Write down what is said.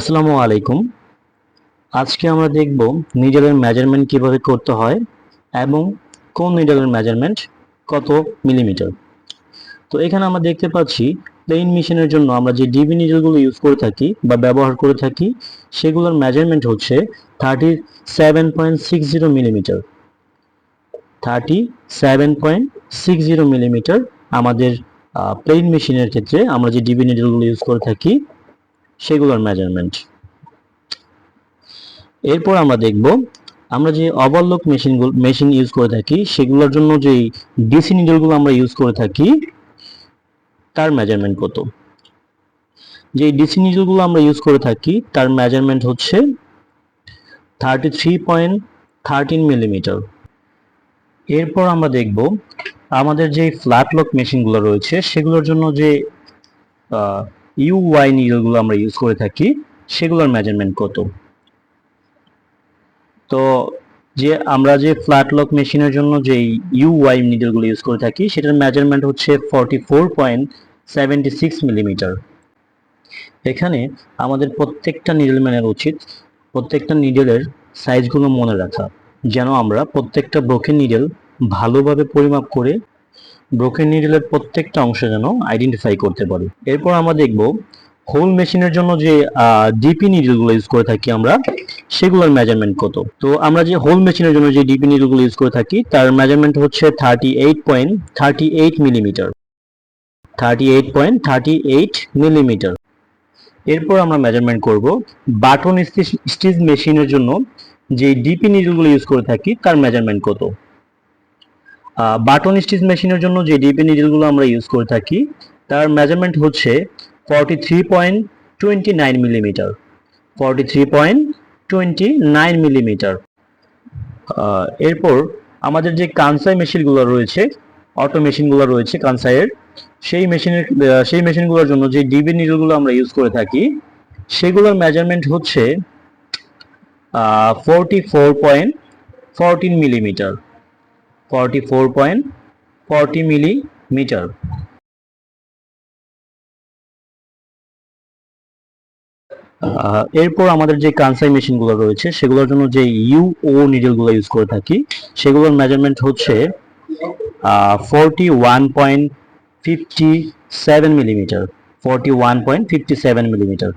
আসসালামু আলাইকুম। আজকে আমরা দেখব নিডলের মেজারমেন্ট কীভাবে করতে হয় এবং কোন নিডলের মেজারমেন্ট কত মিলিমিটার তো এখানে আমরা দেখতে পাচ্ছি প্লেন মেশিনের জন্য আমরা যে ডিবি নিডলগুলো ইউজ করে থাকি বা ব্যবহার করে থাকি, সেগুলোর মেজারমেন্ট হচ্ছে thirty seven point six zero millimeter thirty seven point six zero millimeter আমাদের প্লেন মেশিনের ক্ষেত্রে আমরা যে ডিবি নিডলগুলো ইউজ করে থাকি সেগুলোর মেজারমেন্ট এরপর আমরা দেখব, আমরা যে ওভারলক মেশিনগুলো মেশিন ইউজ করে থাকি, সেগুলোর জন্য যে ডিসি নিডলগুলো আমরা ইউজ করে থাকি, তার মেজারমেন্ট কত? যে ডিসি নিডলগুলো আমরা ইউজ করে থাকি, তার মেজারমেন্ট হচ্ছে thirty three point thirteen millimeter এরপর আমরা দেখব, আমাদের যে ফ্ল্যাট লক মেশিনগুলো রয়েছে, সেগুলোর জন্য যে ইউ ওয়াই নিডলগুলো আমরা ইউজ করে থাকি, সেগুলোর মেজারমেন্ট কত? তো যে আমরা যে ফ্ল্যাট লক মেশিনের জন্য যে ইউ ওয়াই নিডলগুলো ইউজ করে থাকি, সেটার মেজারমেন্ট হচ্ছে forty four point seventy six millimeter এখানে আমাদের প্রত্যেকটা নিডল ম্যানের উচিত, প্রত্যেকটা নিডলের সাইজগুলো মনে রাখা, যেন আমরা প্রত্যেকটা ব্রোকেন নিডল ভালোভাবে পরিমাপ করে ব্রোকেন নিডলের প্রত্যেকটা অংশ যেন আইডেন্টিফাই করতে পারি। এরপর আমরা দেখব হোল মেশিনের জন্য যে ডিপি নিডলগুলো ইউজ করে থাকি আমরা, সেগুলোর মেজারমেন্ট কত? তো আমরা যে হোল মেশিনের জন্য যে ডিপি নিডলগুলো ইউজ করে থাকি, তার মেজারমেন্ট হচ্ছে thirty eight point thirty eight millimeter thirty eight point thirty eight millimeter এরপর আমরা মেজারমেন্ট করব বাটন স্টিচ মেশিনের জন্য যে ডিপি নিডলগুলো ইউজ করে থাকি, তার মেজারমেন্ট কত? বাটন স্টিচ মেশিনের জন্য যে ডিপি নিডলগুলো আমরা ইউজ করে থাকি, তার মেজারমেন্ট হচ্ছে forty three point twenty nine millimeter forty three point twenty nine millimeter এরপর আমাদের যে কানসাই মেশিনগুলো রয়েছে অটো মেশিনগুলো রয়েছে কানসাইয়ের, সেই মেশিনের সেই মেশিনগুলোর জন্য যে ডিবি নিডলগুলো আমরা ইউজ করে থাকি, সেগুলোর মেজারমেন্ট হচ্ছে forty four point fourteen millimeter forty four point forty millimeter এরপর আমাদের যে কানসাই মেশিনগুলো রয়েছে, সেগুলোর জন্য যে ইউও নিডলগুলো ইউজ করে থাকি, সেগুলোর মেজারমেন্ট হচ্ছে forty one point fifty seven millimeter forty one point fifty seven millimeter